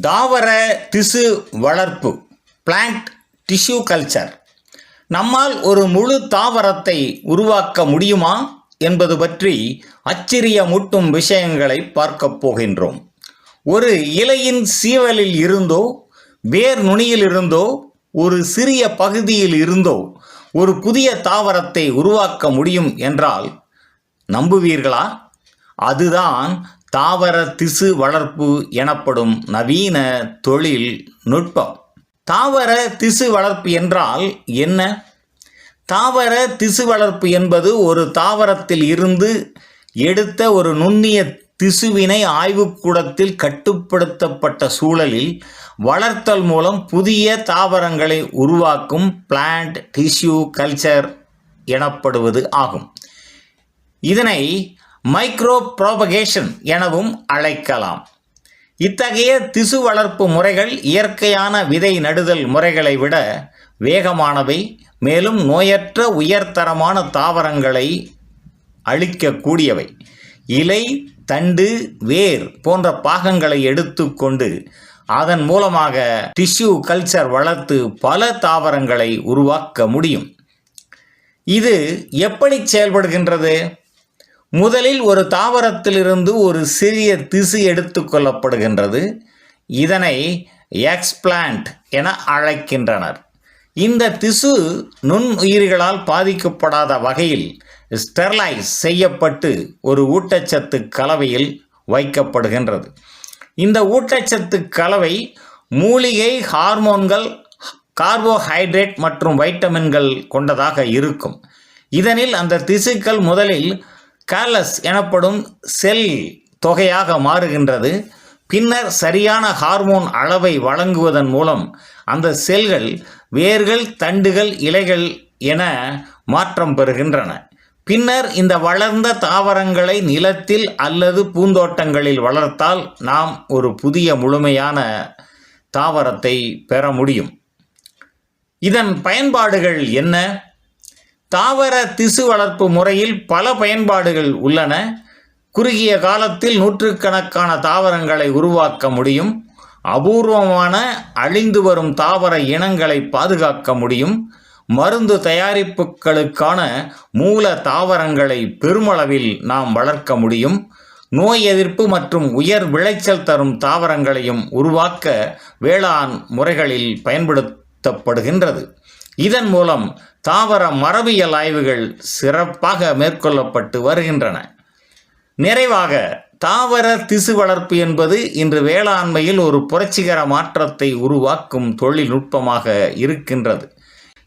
தாவர திசு வளர்ப்பு பிளான்ட் டிஷ்யூ கல்ச்சர் நம்மால் ஒரு முழு தாவரத்தை உருவாக்க முடியுமா என்பது பற்றி அச்சிரியமூட்டும் விஷயங்களை பார்க்கப் போகின்றோம். ஒரு இலையின் சீவலில் இருந்தோ வேர் நுனியில் இருந்தோ ஒரு சிறிய பகுதியில் இருந்தோ ஒரு புதிய தாவரத்தை உருவாக்க முடியும் என்றால் நம்புவீர்களா? அதுதான் தாவர திசு வளர்ப்பு எனப்படும் நவீன தொழில் நுட்பம். தாவர திசு வளர்ப்பு என்றால் என்ன? தாவர திசு வளர்ப்பு என்பது ஒரு தாவரத்தில் இருந்து எடுத்த ஒரு நுண்ணிய திசுவினை ஆய்வுக்கூடத்தில் கட்டுப்படுத்தப்பட்ட சூழலில் வளர்த்தல் மூலம் புதிய தாவரங்களை உருவாக்கும் பிளான்ட் டிஷ்யூ கல்ச்சர் எனப்படுவது ஆகும். இதனை மைக்ரோ ப்ரோபகேஷன் எனவும் அழைக்கலாம். இத்தகைய திசு வளர்ப்பு முறைகள் இயற்கையான விதை நடுதல் முறைகளை விட வேகமானவை மேலும் நோயற்ற உயர்தரமான தாவரங்களை அளிக்கக்கூடியவை இலை தண்டு வேர் போன்ற பாகங்களை எடுத்துக்கொண்டு அதன் மூலமாக டிஷ்யூ கல்ச்சர் வளர்த்து பல தாவரங்களை உருவாக்க முடியும். இது எப்படி செயல்படுகின்றது? முதலில் ஒரு தாவரத்திலிருந்து ஒரு சிறிய திசு எடுத்துக்கொள்ளப்படுகின்றது இதனை எக்ஸ்பிளான்ட் என அழைக்கின்றனர். இந்த திசு நுண்ணுயிர்களால் பாதிக்கப்படாத வகையில் ஸ்டெர்லைஸ் செய்யப்பட்டு ஒரு ஊட்டச்சத்து கலவையில் வைக்கப்படுகின்றது. இந்த ஊட்டச்சத்து கலவை மூலிகை ஹார்மோன்கள் கார்போஹைட்ரேட் மற்றும் வைட்டமின்கள் கொண்டதாக இருக்கும். இதனில் அந்த திசுக்கள் முதலில் கேலஸ் எனப்படும் செல் தொகையாக மாறுகின்றது. பின்னர் சரியான ஹார்மோன் அளவை வழங்குவதன் மூலம் அந்த செல்கள் வேர்கள் தண்டுகள் இலைகள் என மாற்றம் பெறுகின்றன. பின்னர் இந்த வளர்ந்த தாவரங்களை நிலத்தில் அல்லது பூந்தோட்டங்களில் வளர்த்தால் நாம் ஒரு புதிய முழுமையான தாவரத்தை பெற முடியும். இதன் பயன்பாடுகள் என்ன? தாவர திசு வளர்ப்பு முறையில் பல பயன்பாடுகள் உள்ளன. குறுகிய காலத்தில் நூற்றுக்கணக்கான தாவரங்களை உருவாக்க முடியும். அபூர்வமான அழிந்து வரும் தாவர இனங்களை பாதுகாக்க முடியும். மருந்து தயாரிப்புகளுக்கான மூல தாவரங்களை பெருமளவில் நாம் வளர்க்க முடியும். நோய் எதிர்ப்பு மற்றும் உயர் விளைச்சல் தரும் தாவரங்களையும் உருவாக்க வேளாண் முறைகளில் பயன்படுத்தப்படுகின்றது. இதன் மூலம் தாவர மரபியல் ஆய்வுகள் சிறப்பாக மேற்கொள்ளப்பட்டு வருகின்றன. நிறைவாக தாவர திசு வளர்ப்பு என்பது இன்று வேளாண்மையில் ஒரு புரட்சிகர மாற்றத்தை உருவாக்கும் தொழில்நுட்பமாக இருக்கின்றது.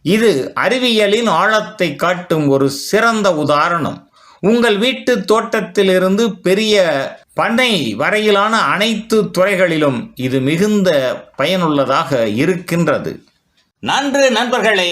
இது அறிவியலின் ஆழத்தை காட்டும் ஒரு சிறந்த உதாரணம். உங்கள் வீட்டு தோட்டத்திலிருந்து பெரிய பண்ணை வரையிலான அனைத்து துறைகளிலும் இது மிகுந்த பயனுள்ளதாக இருக்கின்றது. நன்று நண்பர்களே